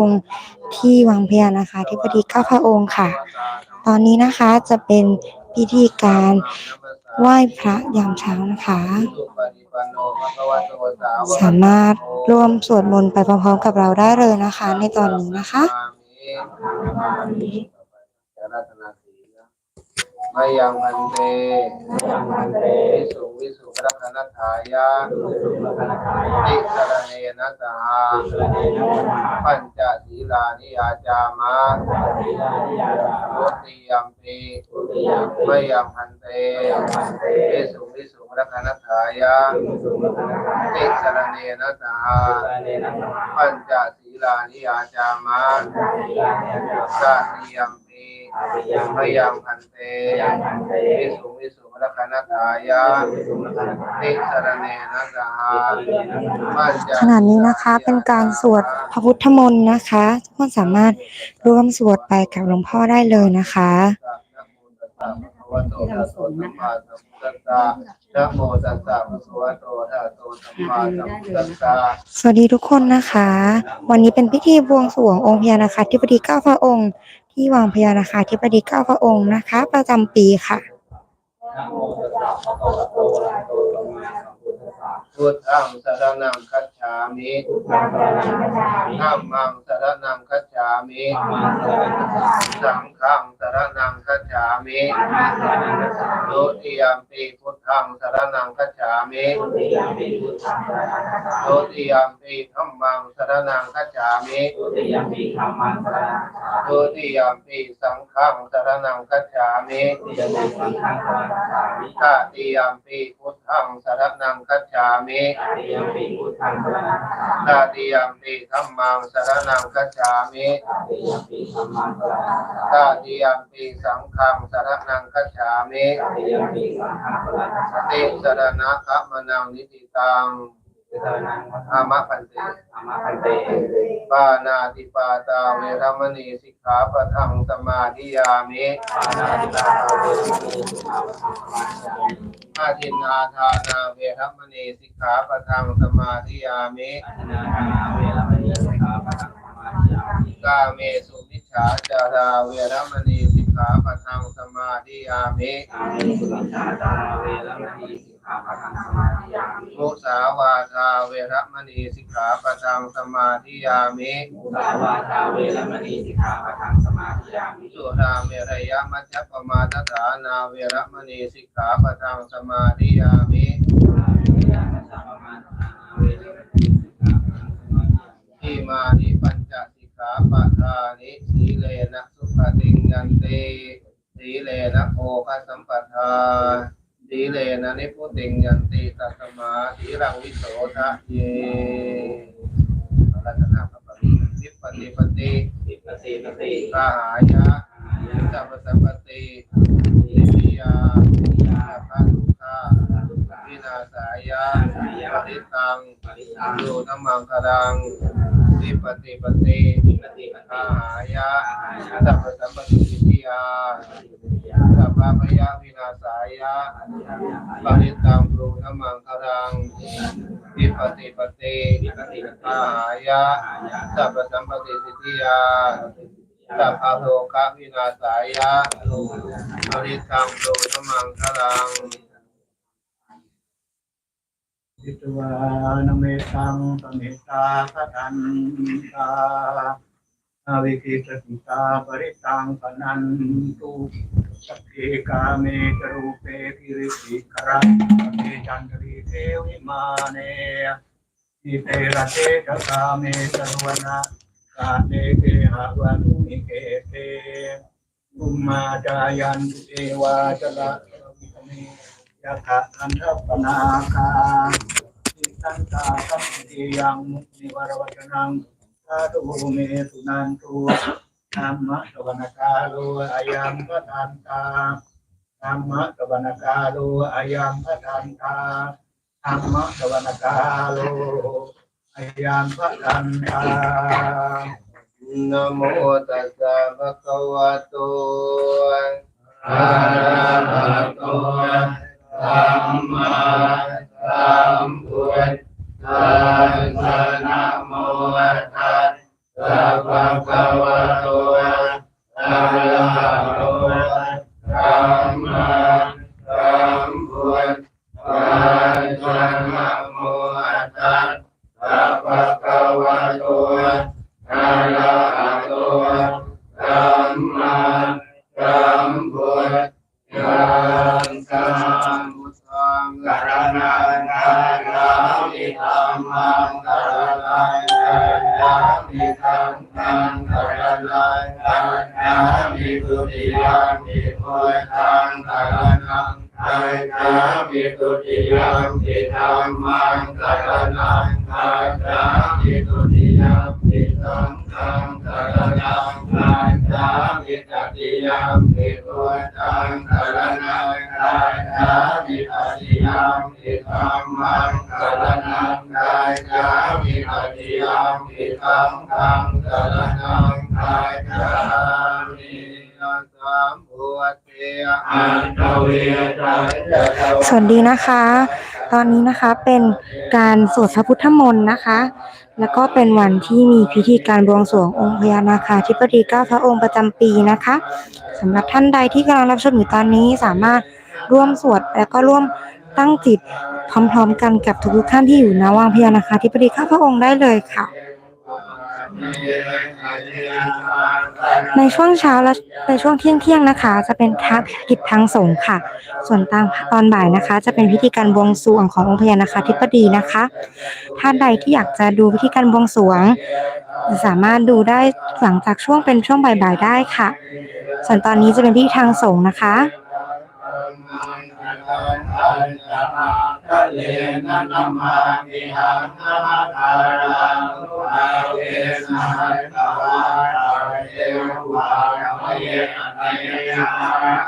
องค์ที่วังพญานะคะที่พอดีเก้าพระองค์ค่ะ ตอนนี้นะคะจะเป็นพิธีการไหว้พระยามเช้านะคะ สามารถร่วมสวดมนต์ไปพร้อมๆกับเราได้เลยนะคะ ในตอนนี้นะคะ มายังพันเตวิสุวิสุพระคณทายะติสรเนนะสหาปัญจศีลานิยาจามะโรติยัมปีมายังพันเตวิสุวิสุพระคณทายะติสรเนนะสหาปัญจศีลานิยาจามะสาติยัม ปีมายังพันเตวิสุวิสุมรคณทายะติสรเนนะสหาปัญจขณะนี้นะคะเป็นการสวดพระพุทธมนต์นะคะทุกคนสามารถร่วมสวดไปกับหลวงพ่อได้เลยนะคะนะโมตัสสะภะคะวะโตอะระหะโตสัมมาสัมพุทธัสสะสวัสดีทุกคนนะคะ วันนี้เป็นพิธีบวงสรวงองค์พญานาคาธิบดีเก้าพระองค์ ที่วังพญานาคาธิบดีเก้าพระองค์นะคะ ประจำปีค่ะ นะโมตัสสะภะคะวะโตอะระหะโตสัมมาสัมพุทธัสสะพุทธังสรณังคัจฉามิธัมมังสรณังคัจฉามิสังฆังสรณังคัจฉามิโยติยัมปีพุทธังสรณังคัจฉามิโยติยัมปีธัมมังสรณังคัจฉามิโยติยัมปีสังฆังสรณังคัจฉามิตติยัมปีพุทธังสรณังคัจฉามิตติยัมปีธัมมังสรณังคัจฉามิตติยัมปีสังฆังสรณังคัจฉามิติสรณะคัมมนังนิติตัง อามะพันเตปานาติปาตาเวรมณีสิกขาปะทังสมาธิยามิอาทินนาทานาเวรมณีสิกขาปะทังสมาธิยามิกาเมสุมิจฉาจาราเวรมณีสิ กขาปะทังสมาธิยามิมุสาวาทาเวรมณีสิกขาปะทังสมาธิยามิสุราเมรยมัจจปมาทฐานาเวรมณีสิกขาปะทังสมาธิยามิอิมานิปัญจสิกขาปะทานิสีเลนะสุข ติงยันติสีเลนะโภคสัมปทาสีเลนะนิพุติงยันติตัสมาสีรังวิโสทะเยรัตนาปปะริสิปฏิปติกาหายะสัพพสัพพติสิวิยาสัพพะทุกขาวินาศายะปฏิตังโยธรรมังคลังสิปฏิปติกาหายะสัพพสัพพติสิวิยาสัพพะพยาวินาศายะปฏิตังโยธรรมังคลัง สิปฏิปติกาหายะสัพพสัพพติสิวิยาสัพพะโลกะวินาศายะอริตังโลธมังคลัง ทิตวานเมตังสเมตาสตันตาอาวิคิสติตาปริตังปนันตุสัพเพกาเมจรูปเปพิริสิกรังสัพเพจันทรีเทวิมาเนอิเตระเตจกาเมจรวนะกาเนเกหะวานุนิเกเตอุมมาจายันตุเอวาจละวิเม ยะถะอันทปนาคาทิตันตาสัมปิยังมุนิวรวัจนังสาธุเมตุนันตุธัมมะสวนกาโลอายัมปะทันตาธัมมะสวนกาโลอายัมปะทันตาธัมมะสวนกาโลอายัมปะทันตานะโมตัสสะภะคะวะโตอะระหะโต สัมมาสัมพุทธัสสะนะโมตัสสะภะคะวะโตอะระหะโตสัมมาสัมพุทธัสสะนะโมตัสสะภะคะวะโตอะระหะ ยามิธัมมังกรณังกายามิตติยามิสังฆังกรณังกายามิสัมพุทเตอันตเวทัสวัสดีนะคะ ตอนนี้นะคะเป็นการสวดพระพุทธมนต์นะคะ แล้วก็เป็นวันที่มีพิธีการบวงสรวงองค์พญานาคาธิบดีเก้าพระองค์ประจำปีนะคะสำหรับท่านใดที่กำลังรับชมอยู่ตอนนี้สามารถร่วมสวดแล้วก็ร่วม ตั้งจิตพร้อมๆกันกับทุกๆท่านที่อยู่ณวังพญานาคาธิบดีเก้าพระองค์ได้เลยค่ะ ในช่วงเช้าและในช่วงเที่ยงเที่ยงนะคะ จะเป็นทางกิจทางสงฆ์ค่ะ ส่วนตอนตอนบ่ายนะคะ จะเป็นพิธีการบวงสรวงขององค์พญานาคาธิปดีนะคะ ท่านใดที่อยากจะดูพิธีการบวงสรวง สามารถดูได้หลังจากช่วงเป็นช่วงบ่ายๆได้ค่ะ ส่วนตอนนี้จะเป็นพิธีทางสงฆ์นะคะ ทะเลนะนามามิหังนามาการังอาเวนะตวาเอวามะเยอะเยอะ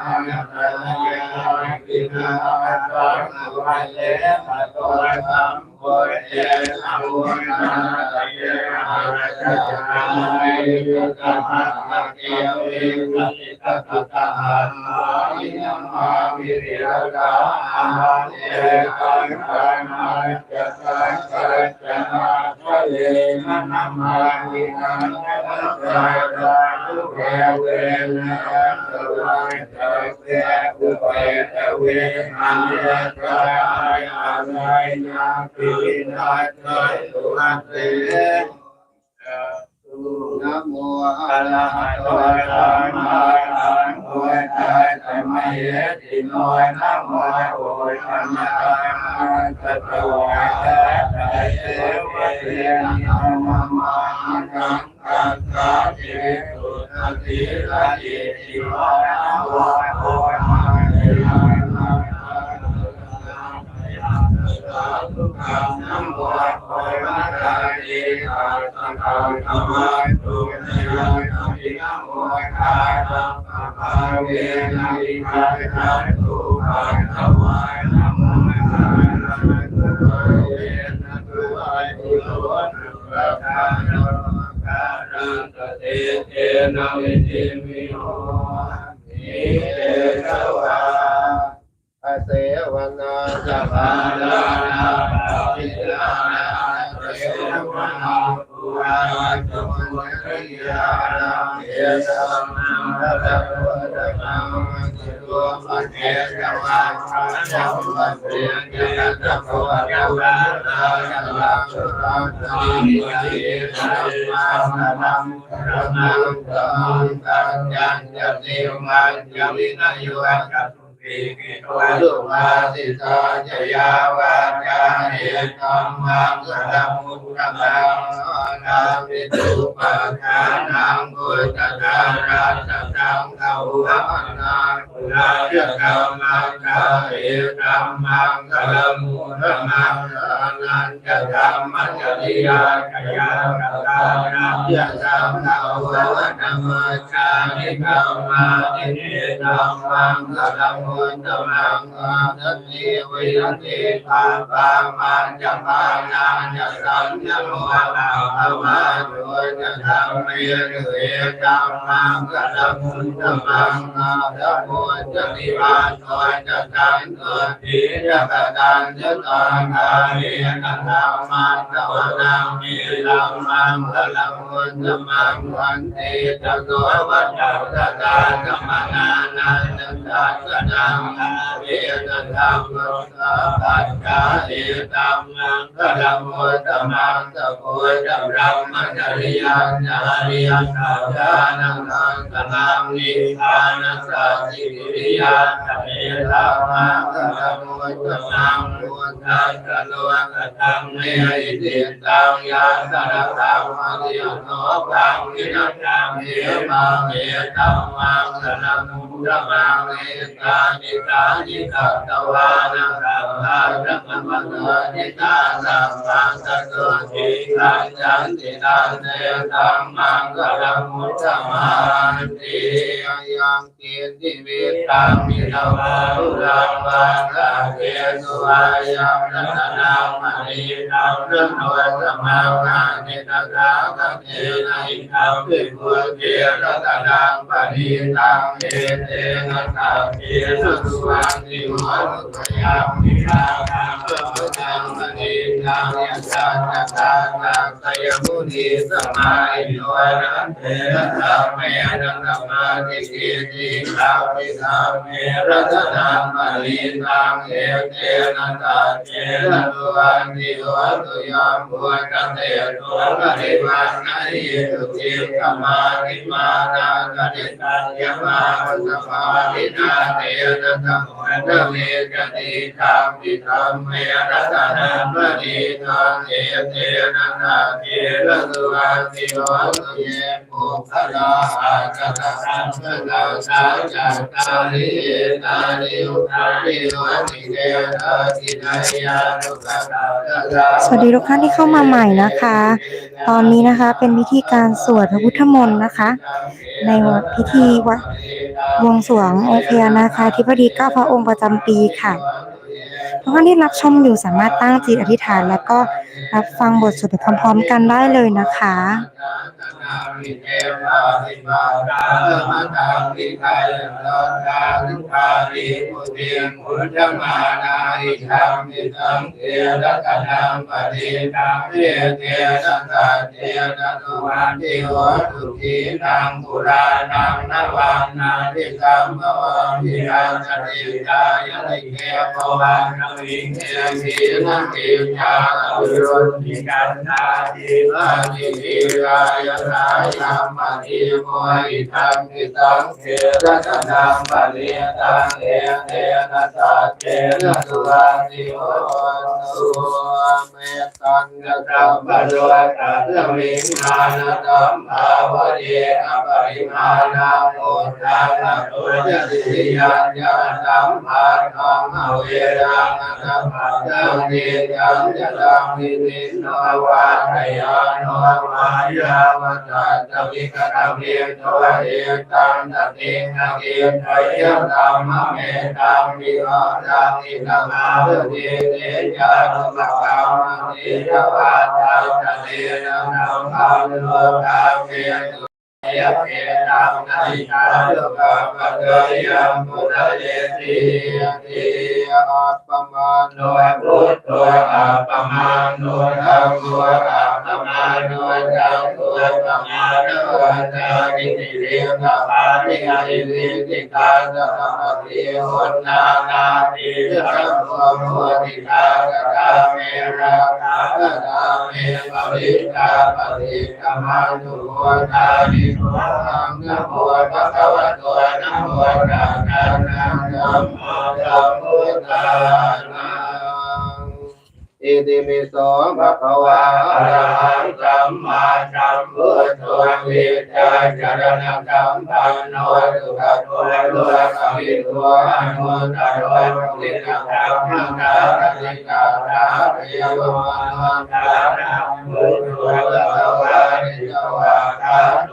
อันตะเยอะปินะตังวันเลนะตัวสัม พเยนะวุนาเยอะจะจายยุตมะเกียวเอวิตตะตหันอินมาวิริยดาอาเอกังกังอาจะกังกัจจนาทะ เลนะนามาวิหันนะสายตาทุเวเวนะสลายตะเวอุเปตะเวอันยะตาอายอะไรนาปินาเตตุหัตเต นะโมอะระหะโตสัมมาสัมพุทธัสสะมะเยติโนนะโมโอชัมมาสัตตวะตะไตเสวะเตนะมะมานังกัสสะเจตุตติละเจติวะนะโมโอมาเต ทุกขังนะโมโอมาตาเตอาสังฆังธรรมะตุเนนะภินะโมทานังอะภาเวนะอิทานะตุขังถวายนะโมทานะตุภาเวนะตุวายตุโลนะพระทานะการันตเตเตนะวิติมิโหนิเตสวา เสวนาจะพาลานาปาปิลานาเสวนาปุราจุมุริยานาเยสัมนาตะโพตะนังจิตวะเกสวะจัมปะเตียงเกตะโพกะวะนาจัลลังสุรังสีนิสัมมานังพระนังตังตังยันยติมันยวินโยกัส ปิกิโตสุมาสิตาจยาวาจาเหตัมมังสรมุตตะมังนาปิตุปะทานังพุทธทาราชตังขาวะนาปุราชกัมมังนาเหตัมมังสะมุตตะมังนันจะธรรมจริยาขยาตตานาเยสัมนาวะธรรมชามิกัมมาติเนตัมมังสะมุพุทธมังอาทัตติวิยติปาปามาจัปานาจะสัญญโมอาภวะโตจะธรรมเมเรตัมมังกะลังพุทธมังอาทัพโมจะนิวานโตจะตังเกิดทิจะกตังจะตังอาเรนะธรรมังตวนังมิลังมังกะลังพุทธมังวันเตจะโตวัจจะตตากัมมนานันตตาสนังอาเรนะธรรมังสาปัจจาเอตัมมังกะลังพุทธมังตะโพจะบรมมจริยังจาริยังสาจานังทังกนังนิพานัสสะสิริยาตะเมตามังกะลังพุทธมังพุทธัสสะโลกตังเมหิติตังยาสาระตังมะริยโนปังนินัตังเอมังเอตัมมังกะลังพุทธมังเอตานิตานิกัตตวานังสัพพะสัมะมะโนนิตาสัมมังสัตโตทิรังจันติตังเตตัมมังกะลังพุทธมังติยังเกติวิตังมิตวารุรังวาระเกสุวายังรัตนังมณีนังรัตโนสมังนานิตตาคะเทนะอินทัมปิปุเทรัตนังปณิตังเอเตนะตาเกสุสุวังนิวันุยังมิราคังพุทธังมณี นังยัสสะตตานังสยมุนีสมาอิโนนันเทนะธรรมเมนะธรรมาทิกิติสาวิธรรมเมรัตนังมณีตังเอเตนะตาเกนะตุวันติวันตุยามพุทธเตตุปริวันนะหิตุติกมาติมานาคติตัญญมาสมาธินาเตนะธรรมะเวกติธรรมปิธรรมเมรัตนังมณีตังเอเตนะตาเกนะตุวันติวันตุเยปุพพะหะกัตตังสะสาจัตตาริเอตาริอุตาริวัติเกนะทินายานุกัตตะสวัสดีทุกท่านที่เข้ามาใหม่นะคะ ตอนนี้นะคะเป็นพิธีการสวดพระพุทธมนต์นะคะ ในวันพิธีวัดวงสวงองค์พญานาคาธิบดีเก้าพระองค์ประจำปีค่ะ ทุกท่านที่รับชมอยู่สามารถตั้งจิตอธิษฐาน แล้วก็รับฟังบทสวดไปพร้อม ๆ กันได้เลยนะคะ มานาอิทัมมิตังเทระกนังปฏิตังเทเทนะตาเทนะตุวันติโหตุกีนังปุรานังนวันนาทิกัมภวังวิรังสติตายะลิเกภวันนวิเกสีนังกิจาวิรุณิกันนาทิลาทิวิรายะายามปฏิโมหิตังมิตังเทระกนังปฏิตังเอเตนะตาเทนะตุวันติโหตุเมตังนะกัมปะโลกัสสมิงมานะตัมภาวะเยอปริมาณาโพธังนะโพจติยัญญาสัมภาทังอเวรังนะสัมตังเนยังจะตังนินิโนวาทยานโนมายาวตัตตวิกตเวโตเอตังตติงนะเกทยตัมมะเมตังวิหารังอิตัมมาเตเตยานุภะกัมมะเตวาตัสสะเตนะนัมภาโลกาเวตุ ยะเกตังนาอิตาตุกะปะเตยังพุทธเยติยติอัปปมาโนพุทโธอัปปมาโนธัมโมอัปปมาโนจังโฆอัปปมาโนจาริติเรกะปาริยติวิติกาสะมะติหุนนานาติสัมโพโมติกากะตาเมราคากะตาเมปริตาปริกามานุโมทานินะโมตัสสะวะโตนะโมตัสสะนะโมสัมพุทธัสสะอิติปิโสภะคะวะอะระหังสัมมาสัมพุทโธวิจาจารณะสัมปันโนสุขโตโลกวิโตอนุตตรโติสังฆังนาริกาลาเรียวมานานาพุทโธภะคะวะนิจวะต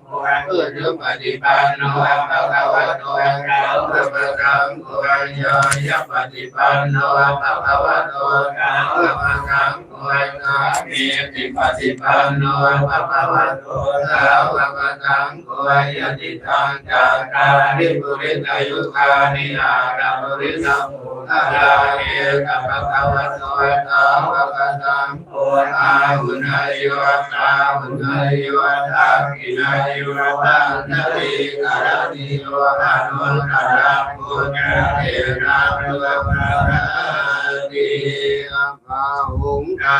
สังเอติโกอัตตาาริโกเอหิปัสสิโกโอปะนัยโกราชาทังเสรินังโอวิญโยติติสุปฏิปันโนภะคะวะโตสาวกสังโฆพุทธปฏิปันโนภะคะวะโตสาวกสังโฆโยยะปฏิปันโนภะคะวะโตสาวกสังโฆสามีติปฏิปันโนภะคะวะโตสาวกสังโฆยะติตังจักขาริปุริตายุคานิอาราปุริสัมภูทาราเอกัปะคะวะโตสาวะกสังโฆอาหุนายโยตาหุนายโยตากินายโยตันนาริกาลนิโยหานุตระปุญญเทระพุทธะติอัปปะหุงกา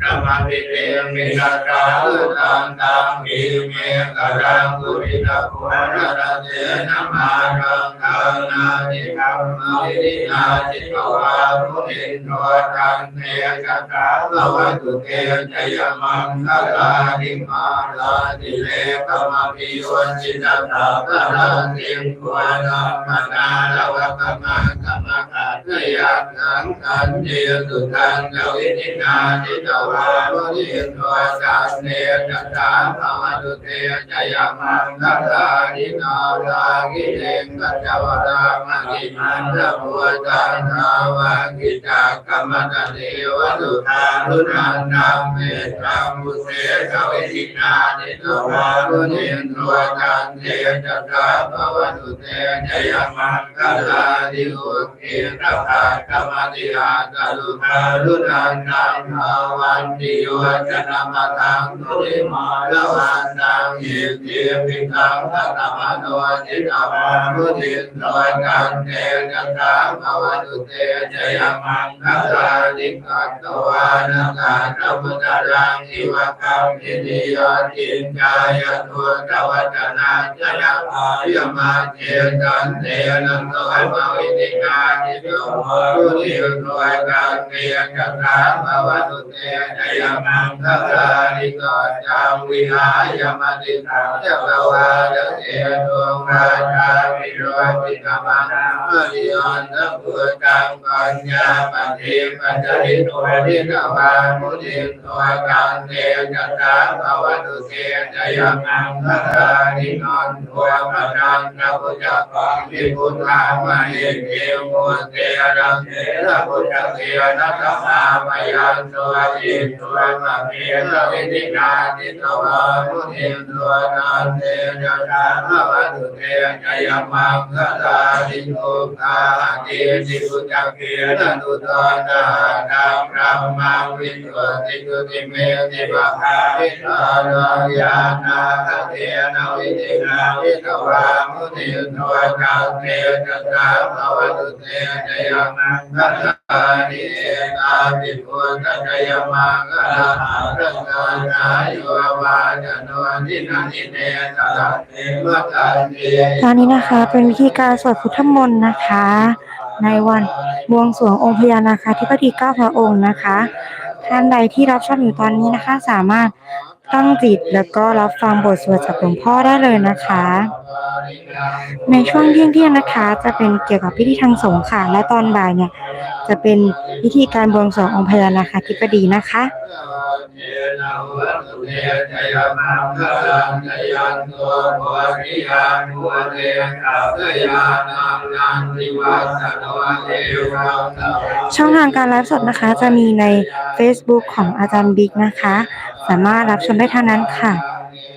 ตระมิเตมินาตาอุตันตังมิเมกะรังกุริตะโพระเตนะมารังกานาติกัมมาตินาจิตวารุณินโนตันเตกตาลวะตุเตจยมังคลานิมาลาติเลกมะปิโยจิตตาภรังติงควานามนาลวะกมะกมะกะเตยักขังขันเจตุทังกวินินาจิตวารุณินโนตันเตกะตาภวะตุเตจยมังคลานินาลากิเลงกัจจวรามะกิมันตะพุทธานาวะกิจักรรมตะเทวตุทารุณานาเมตามุเสกวิทินานิโตวารุณินโนตันเตจตาภวตุเตจยมังคลาดิโอเกตภากรรมติอาตาลุภารุณานาภาวันติโยจนะมะทังตุริมาลวันตังเยเตปิตังทัตตมโนจิตวารุณินโนตันเตจตาภวะตุเตจยมังคลาดิกัตตวานกาตมุตรังอิวะกัมมินิยตินจายตุตวัจนาจยอายมาเจตันเตนะโนภวิติกานิโยรุณิโนกันเตจตาภวตุเตจยมังคลาดิกัตจังวิหายมติตังเจตวาเเตดวงราชาวิโรติกมังมริยันตะพุทตังปัญญาปฏิปัจจริโนทิกวามุนิโนกันเตจตาภวตุเตจยมังคลานินนทัวปนังนพุทธปังวิพุทธามหิเกมุเตระเทระพุทธเทนะธรรมามยันตัวอิตัวมะเมระวิธินาทิตวามุนิโนนันเตจตาภวตุเตจยมังคลานิโนกาเติสิพุทธเกนะตุตานานังระมังวิสุทธิตุติเมติภะคาวิทานายานาคเทนะวิธินาวิทวามุนิโนกังเตจตาภวตุเตจยมังคลานิเอตาปิพุทธจยมังคลาหารังนานาโยวาจโนทินานิเนตตเตมะกันเตตอนนี้นะคะเป็นวิธีการสวดพุทธมนต์นะคะ ในวันบวงสรวงองค์พญานาคาธิบดีเก้าพระองค์นะคะ ท่านใดที่รับชมอยู่ตอนนี้นะคะ สามารถตั้งจิตแล้วก็รับฟังบทสวดจากหลวงพ่อได้เลยนะคะ ในช่วงเที่ยงเที่ยงนะคะ จะเป็นเกี่ยวกับพิธีทางสงฆ์ค่ะ และตอนบ่ายเนี่ย จะเป็นพิธีการบวงสรวงองค์พญานาคาธิบดีนะคะ เยนะวัตถุเตจยมังคลังจยันตัวโพธิยานุเตกัพยานังนันติวัสโนเอวังช่องทางการไลฟ์สดนะคะจะมีใน Facebook ของอาจารย์บิ๊กนะคะ สามารถรับชมได้ทางนั้นค่ะ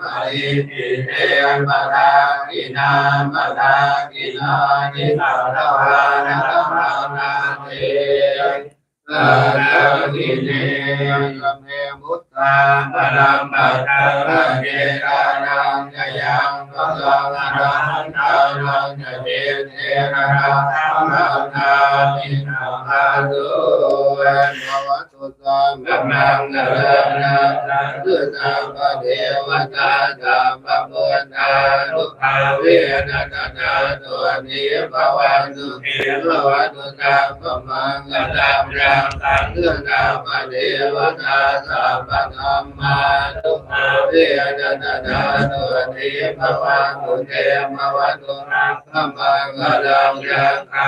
ปริปิเตปะทากินังปะทากินานิสัตวานะรรมานาเตปะทากิเนยเมมุตตาปะรัมปะทาเกตานังกยังปะสังฆารังตานังเจเทนระ ธรรมนามินามาตุเวนภวตุสัมมังนะระนะตุสัมปเทวตาสัมปมุตตานุภาเวนะตตาตุนิภวันตุเทภวตุสัมปมังกลัมรังตังตุสัมปเทวตาสัมปธัมมานุภาเวนะตตาตุนิภวันตุเทภวตุสัมปมังกลัมรังตัง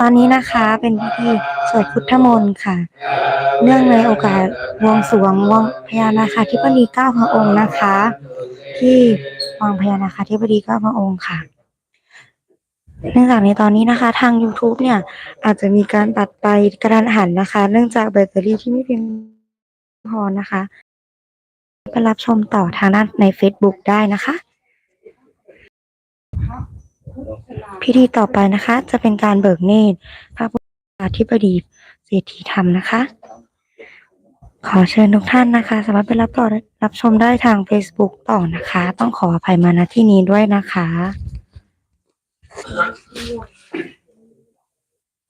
ตอนนี้นะคะเป็นพิธีสวดพุทธมนต์ค่ะ เนื่องในโอกาสวงสวงวังพญานาคาธิบดีเก้าพระองค์นะคะ ที่วังพญานาคาธิบดีเก้าพระองค์ค่ะเนื่องจากในตอนนี้นะคะ ทาง YouTube เนี่ย อาจจะมีการตัดไปกระทันหันนะคะ เนื่องจากแบตเตอรี่ที่ไม่เพียงพอนะคะไปรับชมต่อทางด้านใน Facebook ได้นะคะ พิธีต่อไปนะคะ จะเป็นการเบิกเนตรพระพุทธาธิบดีเศรษฐีธรรมนะคะ ขอเชิญทุกท่านนะคะ สามารถไปรับต่อรับชมได้ทาง Facebook ต่อนะคะ ต้องขออภัยมาณที่นี้ด้วยนะคะ